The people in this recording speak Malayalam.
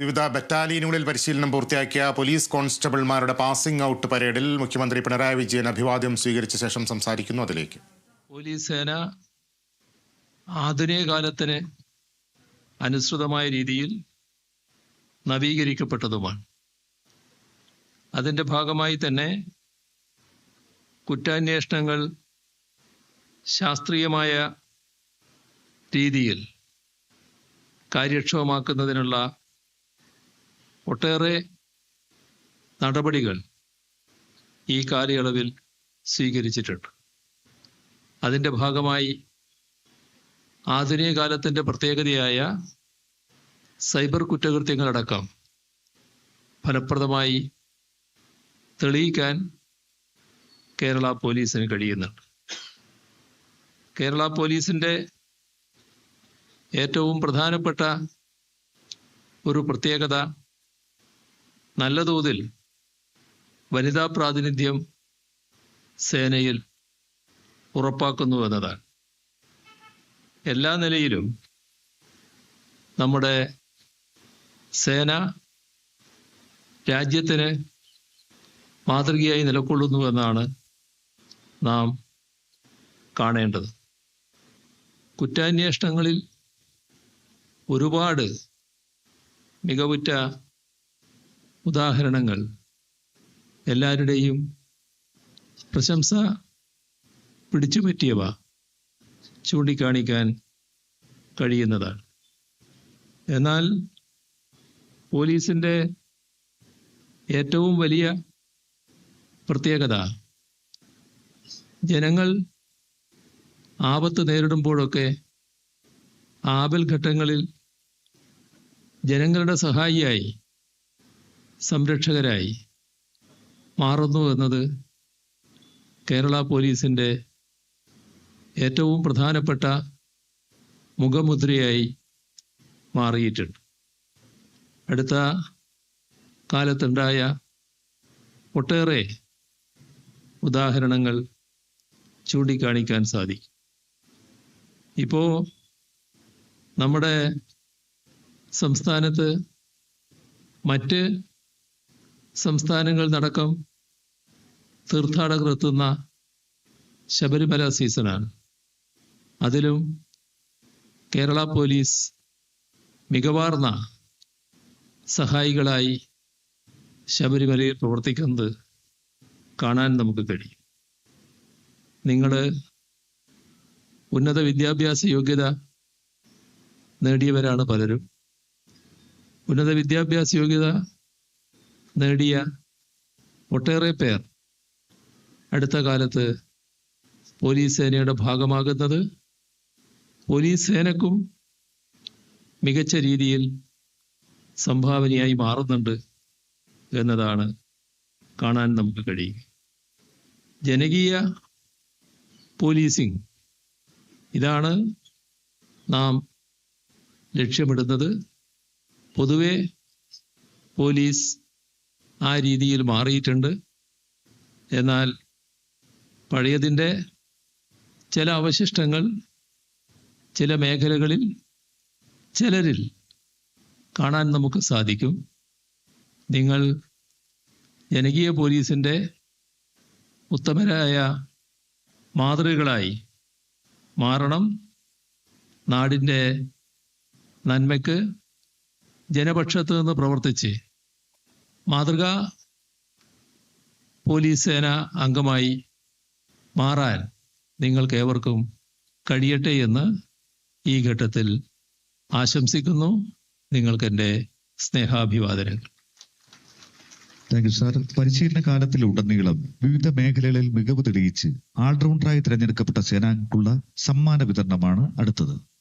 വിവിധ ബറ്റാലിയനുകളിൽ പരിശീലനം പൂർത്തിയാക്കിയ പോലീസ് കോൺസ്റ്റബിൾമാരുടെ പാസിംഗ് ഔട്ട് പരേഡിൽ മുഖ്യമന്ത്രി പിണറായി വിജയൻ അഭിവാദ്യം സ്വീകരിച്ച ശേഷം സംസാരിക്കുന്നു അതിലേക്ക്. പോലീസ് സേന ആധുനിക കാലത്തിന് അനുസൃതമായ രീതിയിൽ നവീകരിക്കപ്പെട്ടതുമാണ്. അതിന്റെ ഭാഗമായി തന്നെ കുറ്റാന്വേഷണങ്ങൾ ശാസ്ത്രീയമായ രീതിയിൽ കാര്യക്ഷമമാക്കുന്നതിനുള്ള ഒട്ടേറെ നടപടികൾ ഈ കാലയളവിൽ സ്വീകരിച്ചിട്ടുണ്ട്. അതിന്റെ ഭാഗമായി ആധുനിക കാലത്തിന്റെ പ്രത്യേകതയായ സൈബർ കുറ്റകൃത്യങ്ങളടക്കം ഫലപ്രദമായി തെളിയിക്കാൻ കേരള പോലീസിന് കഴിയുന്നുണ്ട്. കേരള പോലീസിന്റെ ഏറ്റവും പ്രധാനപ്പെട്ട ഒരു പ്രത്യേകത നല്ല തോതിൽ വനിതാ പ്രാതിനിധ്യം സേനയിൽ ഉറപ്പാക്കുന്നു എന്നതാണ്. എല്ലാ നിലയിലും നമ്മുടെ സേന രാജ്യത്തിന് മാതൃകയായി നിലകൊള്ളുന്നു എന്നാണ് നാം കാണേണ്ടത്. കുറ്റാന്വേഷണങ്ങളിൽ ഒരുപാട് മികവുറ്റ ഉദാഹരണങ്ങൾ. എല്ലാവരുടെയും പ്രശംസ പിടിച്ചുപറ്റിയവ ചൂണ്ടിക്കാണിക്കാൻ കഴിയുന്നതാണ്. എന്നാൽ പോലീസിന്റെ ഏറ്റവും വലിയ പ്രത്യേകത ജനങ്ങൾ ആപത്ത് നേരിടുമ്പോഴൊക്കെ ആപൽ ഘട്ടങ്ങളിൽ ജനങ്ങളുടെ സഹായിയായി സംരക്ഷകരായി മാറുന്നു എന്നത് കേരള പോലീസിന്റെ ഏറ്റവും പ്രധാനപ്പെട്ട മുഖമുദ്രയായി മാറിയിട്ടുണ്ട്. അടുത്ത കാലത്തുണ്ടായ ഒട്ടേറെ ഉദാഹരണങ്ങൾ ചൂണ്ടിക്കാണിക്കാൻ സാധിക്കും. ഇപ്പോൾ നമ്മുടെ സംസ്ഥാനത്ത് മറ്റ് സംസ്ഥാനങ്ങൾ നടക്കം തീർത്ഥാടകർ എത്തുന്ന ശബരിമല സീസണാണ്. അതിലും കേരള പോലീസ് മികവാർന്ന സഹായികളായി ശബരിമലയിൽ പ്രവർത്തിക്കുന്നത് കാണാൻ നമുക്ക് കഴിയും. നിങ്ങൾ ഉന്നത വിദ്യാഭ്യാസ യോഗ്യത നേടിയവരാണ് പലരും. ഉന്നത വിദ്യാഭ്യാസ യോഗ്യത നേടിയ ഒട്ടേറെ പേർ അടുത്ത കാലത്ത് പോലീസ് സേനയുടെ ഭാഗമാകുന്നത്. പോലീസ് സേനക്കും മികച്ച രീതിയിൽ സംഭാവനയായി മാറുന്നുണ്ട് എന്നതാണ് കാണാൻ നമുക്ക് കഴിയുക. ജനകീയ പോലീസിംഗ് ഇതാണ് നാം ലക്ഷ്യമിടുന്നത്. പൊതുവെ പോലീസ് ആ രീതിയിൽ മാറിയിട്ടുണ്ട്. എന്നാൽ പഴയതിന്റെ ചില അവശിഷ്ടങ്ങൾ ചില മേഖലകളിൽ ചിലരിൽ കാണാൻ നമുക്ക് സാധിക്കും. നിങ്ങൾ ജനകീയ പോലീസിന്റെ ഉത്തമരായ മാതൃകളായി മാറണം. നാടിന്റെ നന്മയ്ക്ക് ജനപക്ഷത്ത് നിന്ന് പ്രവർത്തിച്ച് മാതൃകാ പോലീസ് സേന അംഗമായി മാറാൻ നിങ്ങൾക്ക് ഏവർക്കും കഴിയട്ടെ എന്ന് ഈ ഘട്ടത്തിൽ ആശംസിക്കുന്നു. നിങ്ങൾക്ക് എന്റെ സ്നേഹാഭിവാദനങ്ങൾ. താങ്ക് യു സാർ പരിശീലന കാലത്തിലുടനീളം വിവിധ മേഖലകളിൽ മികവ് തെളിയിച്ച് ആൾറൗണ്ടറായി തിരഞ്ഞെടുക്കപ്പെട്ട സേനാംഗങ്ങൾക്കുള്ള സമ്മാന വിതരണമാണ് അടുത്തത്.